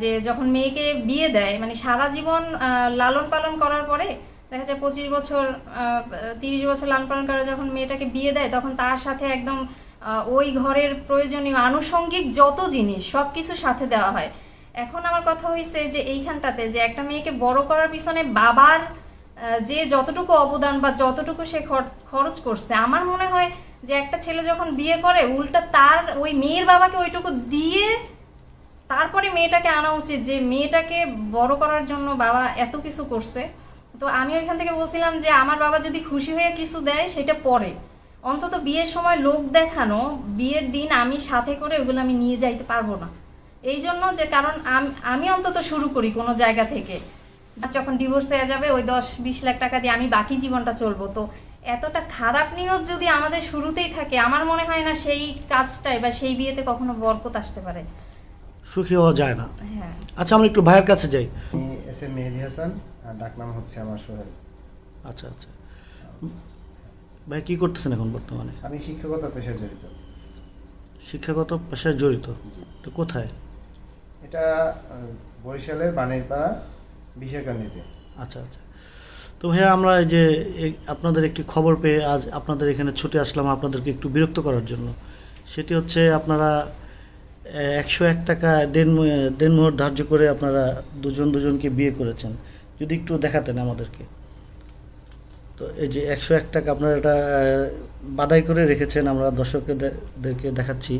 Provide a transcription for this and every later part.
যে যখন মেয়েকে বিয়ে দেয় মানে সারা জীবন লালন পালন করার পরে, দেখা যায় পঁচিশ বছর তিরিশ বছর লালন পালন করে যখন মেয়েটাকে বিয়ে দেয়, তখন তার সাথে একদম ওই ঘরের প্রয়োজনীয় আনুষঙ্গিক যত জিনিস সব কিছু সাথে দেওয়া হয়। এখন আমার কথা হয়েছে যে এইখানটাতে যে একটা মেয়েকে বড় করার পিছনে বাবার যে যতটুকু অবদান বা যতটুকু সে খর- খরচ করছে, আমার মনে হয় যে একটা ছেলে যখন বিয়ে করে, উল্টা তার ওই মেয়ের বাবাকে ওইটুকু দিয়ে তারপরে মেয়েটাকে আনা উচিত যে মেয়েটাকে বড় করার জন্য বাবা এত কিছু করছে। তো আমি ওইখান থেকে বলছিলাম যে আমার বাবা যদি খুশি হয়ে কিছু দেয়, সেটা পরে। অন্তত বিয়ের সময় লোক দেখানো, বিয়ের দিন আমি সাথে করে ওগুলো আমি নিয়ে যাইতে পারব না। এই জন্য যে কারণ আম- অন্তত শুরু করি কোনো জায়গা থেকে। যখন ডিভোর্স হয়ে যাবে, ওই দশ, বিশ লাখ টাকা দিয়ে আমি বাকি জীবনটা চলবো। তো এতটা খারাপ নিয়ত যদি আমাদের শুরুতেই থাকে, আমার মনে হয় না সেই কাজটাই বা সেই বিয়েতে কখনো বরকত আসতে পারে। সুখী হওয়া যায় না। হ্যাঁ। আচ্ছা আমরা একটু ভাইয়ের কাছে যাই। এস এম মেহেদি হাসান আর ডাকনাম হচ্ছে আমার সোহেল। আচ্ছা আচ্ছা। ভাই কি করতেছেন এখন বর্তমানে? আমি শিক্ষকতা পেশায় জড়িত। শিক্ষাগত পেশায় জড়িত? তো কোথায়? এটা বরিশালের বাণীরপাড়া বিশাকান্দিতে আচ্ছা আচ্ছা। তো ভাইয়া আমরা এই যে আপনাদের একটি খবর পেয়ে আজ আপনাদের এখানে ছুটে আসলাম আপনাদেরকে একটু বিরক্ত করার জন্য। সেটি হচ্ছে আপনারা একশো এক টাকা দেন দেনমোহর ধার্য করে আপনারা দুজন দুজনকে বিয়ে করেছেন। যদি একটু দেখাতেন আমাদেরকে। তো এই যে একশো এক টাকা আপনারা এটা বাদাই করে রেখেছেন আমরা দর্শকদেরকে দেখাচ্ছি।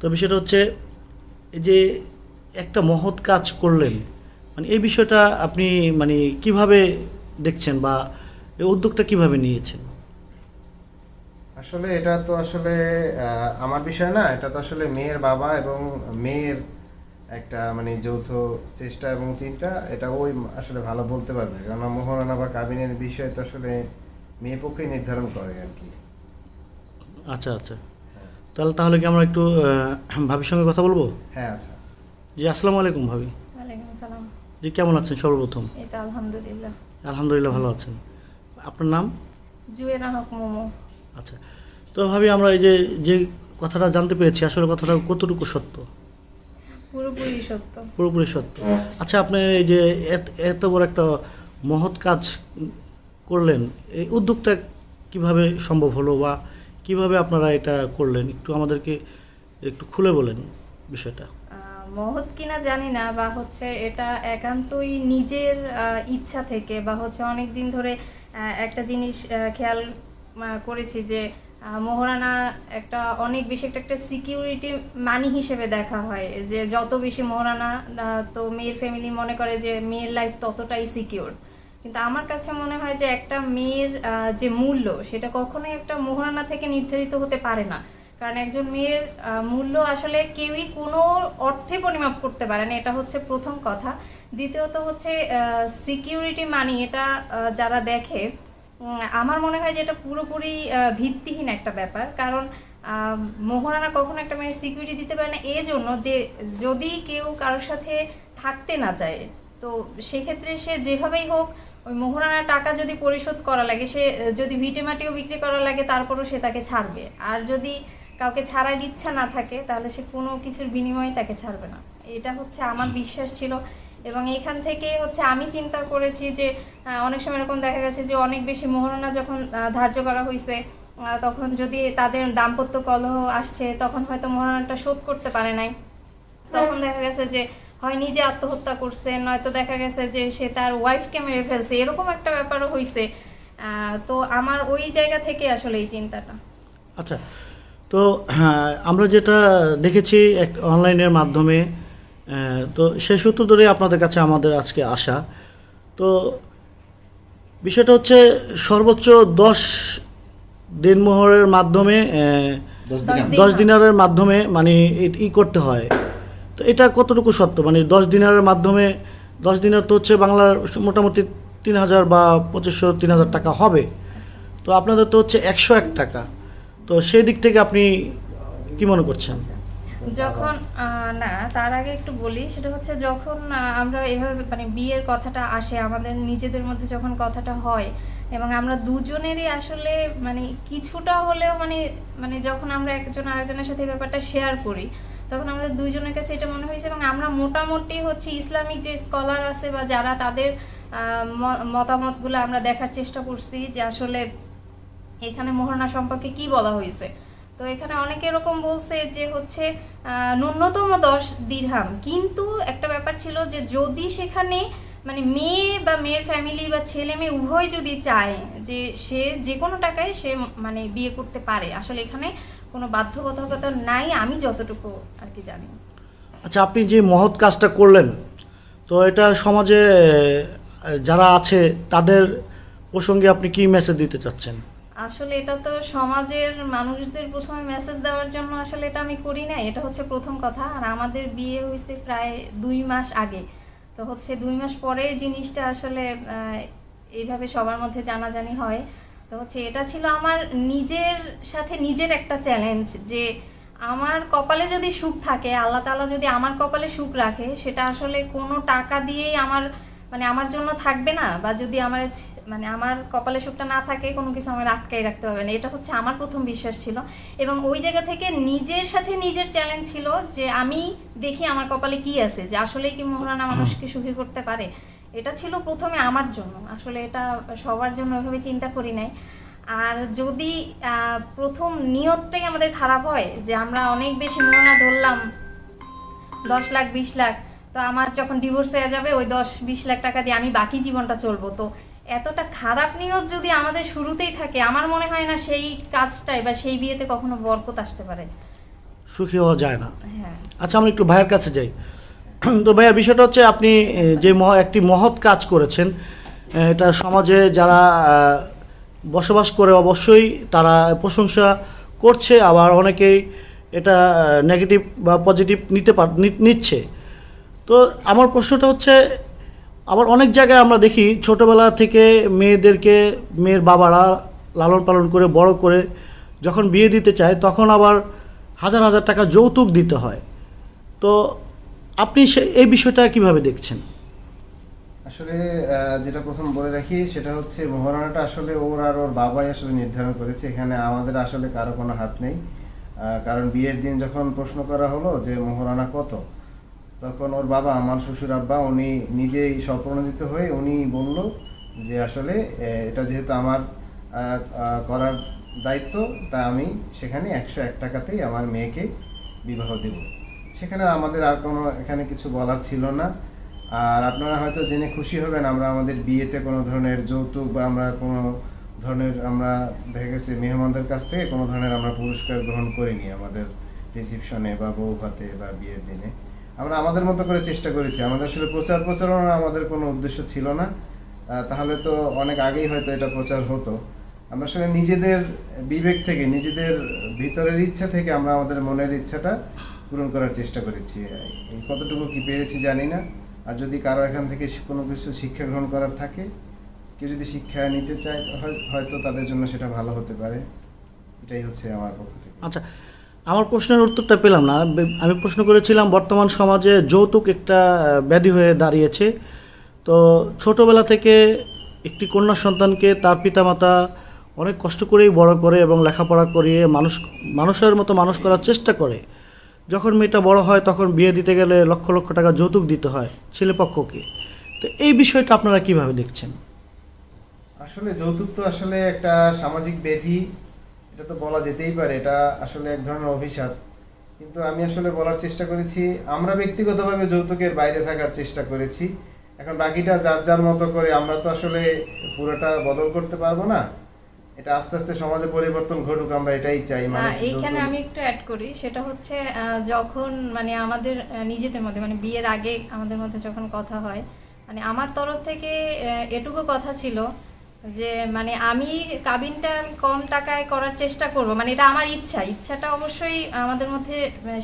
তো বিষয়টা হচ্ছে, এই যে একটা মহৎ কাজ করলেন মানে এই বিষয়টা আপনি মানে কীভাবে দেখছেন বা এই উদ্যোগটা কীভাবে নিয়েছেন? আসলে এটা তো আসলে আহ, আমার বিষয় না এটা তো আসলে মেয়ের বাবা এবং মেয়ের একটা মানে যৌথ চেষ্টা এবং চিন্তা এটা ওই আসলে ভালো বলতে পারবে। কেননা মোহরানা বা কাবিনের বিষয় তো আসলে মেয়ে পক্ষই নির্ধারণ করে আর কি। আচ্ছা আচ্ছা। তাহলে তাহলে কি আমরা একটু আহ, ভাবির সঙ্গে কথা বলব? হ্যাঁ আচ্ছা। জি আসসালামু আলাইকুম ভাবি। জি কেমন আছেন সর্বপ্রথম? আলহামদুলিল্লাহ। আলহামদুলিল্লাহ ভালো আছেন। আপনার নাম? জুয়েনা হক মোমো। আচ্ছা। তো ভাবি আমরা এই যে যে কথাটা জানতে পেরেছি আসলে কথাটা কতটুকু সত্য? পুরোপুরি সত্য। পুরোপুরি সত্য। আচ্ছা আপনি এই যে এত- বড় একটা মহৎ কাজ করলেন এই উদ্যোগটা কীভাবে সম্ভব হলো বা কীভাবে আপনারা এটা করলেন? একটু আমাদেরকে একটু খুলে বলেন বিষয়টা। মহৎ কিনা জানি না বা হচ্ছে এটা একান্তই নিজের ইচ্ছা থেকে বা হচ্ছে অনেক দিন ধরে একটা জিনিস খেয়াল করেছি যে মোহরানা একটা অনেক বেশি একটা একটা সিকিউরিটি মানি হিসেবে দেখা হয়, যে যত বেশি মোহরানা তো মেয়ের ফ্যামিলি মনে করে যে মেয়ের লাইফ ততটাই সিকিউর কিন্তু আমার কাছে মনে হয় যে একটা মেয়ের যে মূল্য, সেটা কখনোই একটা মোহরানা থেকে নির্ধারিত হতে পারে না। কারণ একজন মেয়ের মূল্য আসলে কেউই কোনো অর্থে পরিমাপ করতে পারে না, এটা হচ্ছে প্রথম কথা। দ্বিতীয়ত হচ্ছে সিকিউরিটি মানি, এটা যারা দেখে আমার মনে হয় যে এটা পুরোপুরি ভিত্তিহীন একটা ব্যাপার। কারণ মোহরানা কখনো একটা মেয়ের সিকিউরিটি দিতে পারে না। এই জন্য যে যদি কেউ কারোর সাথে থাকতে না চায় তো সেক্ষেত্রে সে যেভাবেই হোক ওই মোহরানা টাকা যদি পরিশোধ করা লাগে সে যদি ভিটেমাটিও বিক্রি করা লাগে তারপরও সে তাকে ছাড়বে। আর যদি কাউকে ছাড়ার ইচ্ছা না থাকে তাহলে সে কোনো কিছুর বিনিময়ে তাকে ছাড়বে না। এটা হচ্ছে আমার বিশ্বাস ছিল। এবং এখান থেকে হচ্ছে আমি চিন্তা করেছি যে অনেক সময় এরকম দেখা গেছে যে অনেক বেশি মোহরানা যখন ধার্য করা হয়েছে তখন যদি তাদের দাম্পত্য কলহ আসছে তখন হয়তো মোহরানাটা শোধ করতে পারে নাই। তখন দেখা গেছে যে হয় নিজে আত্মহত্যা করছে নয়তো দেখা গেছে যে সে তার ওয়াইফকে মেরে ফেলছে এরকম একটা ব্যাপারও হয়েছে তো আমার ওই জায়গা থেকে আসলে এই চিন্তাটা। আচ্ছা তো হ্যাঁ, আমরা যেটা দেখেছি এক অনলাইনের মাধ্যমে তো সেই সূত্র ধরেই আপনাদের কাছে আমাদের আজকে আসা। তো বিষয়টা হচ্ছে সর্বোচ্চ দশ দিনমোহরের মাধ্যমে দশ দশ দিন। দিন। দশ দিনারের মাধ্যমে মানে ই- ই করতে হয়। তো এটা কতটুকু সত্য? মানে দশ দিনারের মাধ্যমে দশ দিনার তো হচ্ছে বাংলার মোটামুটি তিন হাজার বা পঁচিশশো তিন হাজার টাকা হবে। তো আপনাদের তো হচ্ছে একশো এক টাকা। তো সেই দিক থেকে আপনি কি মনে করছেন? যখন না তার আগে একটু বলি সেটা হচ্ছে যখন আমরা এভাবে মানে বিয়ের কথাটা আসে আমাদের নিজেদের মধ্যে যখন কথাটা হয় এবং আমরা দুজনেরই আসলে মানে কিছুটা হলেও মানে মানে যখন আমরা একজন আরেকজনের সাথে এই ব্যাপারটা শেয়ার করি তখন আমাদের দুইজনের কাছে এটা মনে হয়েছে এবং আমরা মোটামুটি হচ্ছে ইসলামিক যে স্কলার আছে বা যারা তাদের মতামতগুলো আমরা দেখার চেষ্টা করছি যে আসলে এখানে মোহরানা সম্পর্কে কি বলা হয়েছে। তো এখানে অনেকে এরকম বলছে যে হচ্ছে ন্যূনতম দশ দিরহাম। কিন্তু একটা ব্যাপার ছিল যে যদি সেখানে মানে মেয়ে বা মেয়ের ফ্যামিলি বা ছেলে মেয়ে উভয় যদি চায় যে সে যে কোনো টাকায় সে মানে বিয়ে করতে পারে, আসলে এখানে কোনো বাধ্যবাধকতা নাই, আমি যতটুকু আর কি জানি। আচ্ছা আপনি যে মহৎ কাজটা করলেন, তো এটা সমাজে যারা আছে তাদের প্রসঙ্গে আপনি কি মেসেজ দিতে চাচ্ছেন? আসলে এটা তো সমাজের মানুষদের প্রথমে মেসেজ দেওয়ার জন্য আসলে এটা আমি করি না এটা হচ্ছে প্রথম কথা। আর আমাদের বিয়ে হয়েছে প্রায় দুই মাস আগে। তো হচ্ছে দুই মাস পরে জিনিসটা আসলে এইভাবে সবার মধ্যে জানাজানি হয়। তো হচ্ছে এটা ছিল আমার নিজের সাথে নিজের একটা চ্যালেঞ্জ যে আমার কপালে যদি সুখ থাকে, আল্লাহ তাআলা যদি আমার কপালে সুখ রাখে, সেটা আসলে কোনো টাকা দিয়েই আমার মানে আমার জন্য থাকবে না, বা যদি আমার মানে আমার কপালে সুখটা না থাকে, কোনো কিছু আমার আটকাই রাখতে হবে না। এটা হচ্ছে আমার প্রথম বিশ্বাস ছিল। এবং ওই জায়গা থেকে নিজের সাথে নিজের চ্যালেঞ্জ ছিল যে আমি দেখি আমার কপালে কি আছে, যে আসলেই কি মোহরানা মানুষকে সুখী করতে পারে। এটা ছিল প্রথমে আমার জন্য। আসলে এটা সবার জন্য ওইভাবে চিন্তা করি নাই। আর যদি প্রথম নিয়তটাই আমাদের খারাপ হয়, যে আমরা অনেক বেশি মোহরানা ধরলাম, দশ লাখ, বিশ লাখ তো আমার যখন ডিভোর্স হয়ে যাবে ওই দশ বিশ লাখ টাকা দিয়ে আমি বাকি জীবনটা চলবো। তো এতটা খারাপ নিয়ত যদি আমাদের শুরুতেই থাকে আমার মনে হয় না সেই কাজটাই বা সেই বিয়েতে কখনো বরকত আসতে পারে। সুখী হওয়া যায় না। হ্যাঁ। আচ্ছা আমরা একটু ভাইয়ের কাছে যাই। তো ভাইয়া বিষয়টা হচ্ছে আপনি যে মহ একটি মহৎ কাজ করেছেন এটা সমাজে যারা বসবাস করে অবশ্যই তারা প্রশংসা করছে আবার অনেকেই এটা নেগেটিভ বা পজিটিভ নিতে পার নি- নিচ্ছে। তো আমার প্রশ্নটা হচ্ছে আবার অনেক জায়গায় আমরা দেখি ছোটোবেলা থেকে মেয়েদেরকে, মেয়ের বাবারা লালন পালন করে, বড় করে যখন বিয়ে দিতে চায় তখন আবার হাজার হাজার টাকা যৌতুক দিতে হয়। তো আপনি সে, এই বিষয়টা কীভাবে দেখছেন? আসলে যেটা প্রথম বলে রাখি সেটা হচ্ছে মহারণাটা আসলে ওর আর ওর বাবাই আসলে নির্ধারণ করেছে। এখানে আমাদের আসলে কারও কোনো হাত নেই। কারণ বিয়ের দিন যখন প্রশ্ন করা হলো যে মোহরানা কত তখন ওর বাবা, আমার শ্বশুর আব্বা, উনি নিজেই স্বপ্রণোদিত হয়ে উনি বলল যে আসলে এটা যেহেতু আমার করার দায়িত্ব, তা আমি সেখানে একশো এক টাকাতেই আমার মেয়েকে বিবাহ দেব। সেখানে আমাদের আর কোনো, এখানে কিছু বলার ছিল না। আর আপনারা হয়তো জেনে খুশি হবেন, আমরা আমাদের বিয়েতে কোনো ধরনের যৌতুক বা আমরা কোনো ধরনের, আমরা দেখা গেছে মেহমানদের কাছ থেকে কোনো ধরনের আমরা পুরস্কার গ্রহণ করিনি আমাদের রিসিপশনে বা বউ ভাতে বা বিয়ের দিনে। আমরা আমাদের মতো করে চেষ্টা করেছি। আমাদের আসলে প্রচার প্রচারণা আমাদের কোনো উদ্দেশ্য ছিল না। তাহলে তো অনেক আগেই হয়তো এটা প্রচার হতো। আমরা আসলে নিজেদের বিবেক থেকে, নিজেদের ভিতরের ইচ্ছা থেকে আমরা আমাদের মনের ইচ্ছাটা পূরণ করার চেষ্টা করেছি। কতটুকু কি পেরেছি জানি না। আর যদি কারও এখান থেকে কোনো কিছু শিক্ষা গ্রহণ করার থাকে, কেউ যদি শিক্ষা নিতে চায়, হয়- হয়তো তাদের জন্য সেটা ভালো হতে পারে। এটাই হচ্ছে আমার পক্ষ থেকে। আচ্ছা আমার প্রশ্নের উত্তরটা পেলাম না। আমি প্রশ্ন করেছিলাম, বর্তমান সমাজে যৌতুক একটা ব্যাধি হয়ে দাঁড়িয়েছে। তো ছোটবেলা থেকে একটি কন্যা সন্তানকে তার পিতামাতা অনেক কষ্ট করেই বড় করে এবং লেখাপড়া করিয়ে মানুষ, মানুষের মতো মানুষ করার চেষ্টা করে। যখন মেয়েটা বড় হয় তখন বিয়ে দিতে গেলে লক্ষ লক্ষ টাকা যৌতুক দিতে হয় ছেলেপক্ষকে। তো এই বিষয়টা আপনারা কীভাবে দেখছেন? আসলে যৌতুক তো আসলে একটা সামাজিক ব্যাধি। এটা তো বলা যেতেই পারে এটা আসলে এক ধরনের অভিশাপ। কিন্তু আমি আসলে বলার চেষ্টা করেছি আমরা ব্যক্তিগতভাবে যৌতুকের বাইরে থাকার চেষ্টা করেছি। এখন বাকিটা যার যার মতো করে আমরা তো আসলে পুরোটা বদল করতে পারব না। এটা আস্তে আস্তে সমাজে পরিবর্তন ঘটুক আমরা এটাই চাই মানুষ এইখানে আমি একটু অ্যাড করি সেটা হচ্ছে যখন মানে আমাদের নিজেদের মধ্যে মানে বিয়ের আগে আমাদের মধ্যে যখন কথা হয় মানে আমার তরফ থেকে এটুকু কথা ছিল যে মানে আমি কাবিনটা আমি কম টাকায় করার চেষ্টা করব। মানে এটা আমার ইচ্ছা। ইচ্ছাটা অবশ্যই আমাদের মধ্যে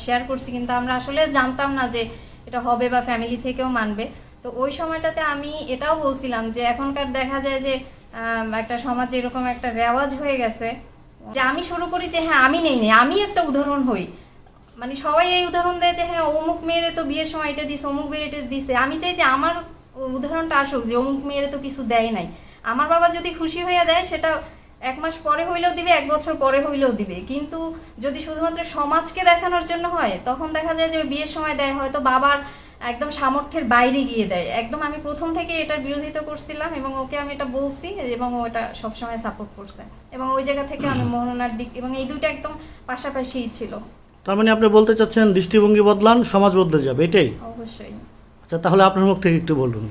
শেয়ার করছি। কিন্তু আমরা আসলে জানতাম না যে এটা হবে বা ফ্যামিলি থেকেও মানবে। তো ওই সময়টাতে আমি এটাও বলছিলাম যে এখনকার দেখা যায় যে একটা সমাজে এরকম একটা রেওয়াজ হয়ে গেছে যে আমি শুরু করি যে হ্যাঁ আমি নেই নেই। আমি একটা উদাহরণ হই। মানে সবাই এই উদাহরণ দেয় যে হ্যাঁ অমুক মেয়েরে তো বিয়ের সময় এটা দিছে, অমুক মেয়ের এটা দিছে। আমি চাই যে আমার উদাহরণটা আসুক যে অমুক মেয়েরে তো কিছু দেয় নাই। আমার বাবা যদি খুশি হয়ে দেয় সেটা এক মাস পরে হইলেও দিবে এক বছর পরে হইলেও দিবে। কিন্তু যদি শুধুমাত্র সমাজকে দেখানোর জন্য হয় তখন দেখা যায় যে বিয়ের সময় দেয় হয়তো বাবার একদম সামর্থ্যের বাইরে গিয়ে দেয়। একদম আমি প্রথম থেকে এটার বিরোধিতা করছিলাম এবং ওকে আমি এটা বলছি এবং ও এটা সবসময় সাপোর্ট করছে। এবং ওই জায়গা থেকে আমি মোহনার দিক এবং এই দুটো একদম পাশাপাশিই ছিল। তার মানে আপনি বলতে চাচ্ছেন দৃষ্টিভঙ্গি বদলান সমাজ বদলে যাবে এটাই? অবশ্যই। আচ্ছা তাহলে আপনার মুখ থেকে একটু বলুন।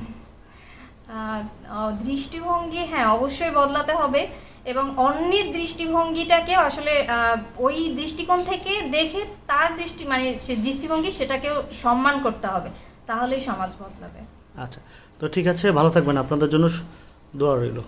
দৃষ্টিভঙ্গি হ্যাঁ অবশ্যই বদলাতে হবে এবং অন্যের দৃষ্টিভঙ্গিটাকে আসলে ওই দৃষ্টিকোণ থেকে দেখে তার দৃষ্টি মানে সে দৃষ্টিভঙ্গি সেটাকেও সম্মান করতে হবে, তাহলেই সমাজ বদলাবে। আচ্ছা তো ঠিক আছে, ভালো থাকবেন, আপনাদের জন্য দোয়া রইল।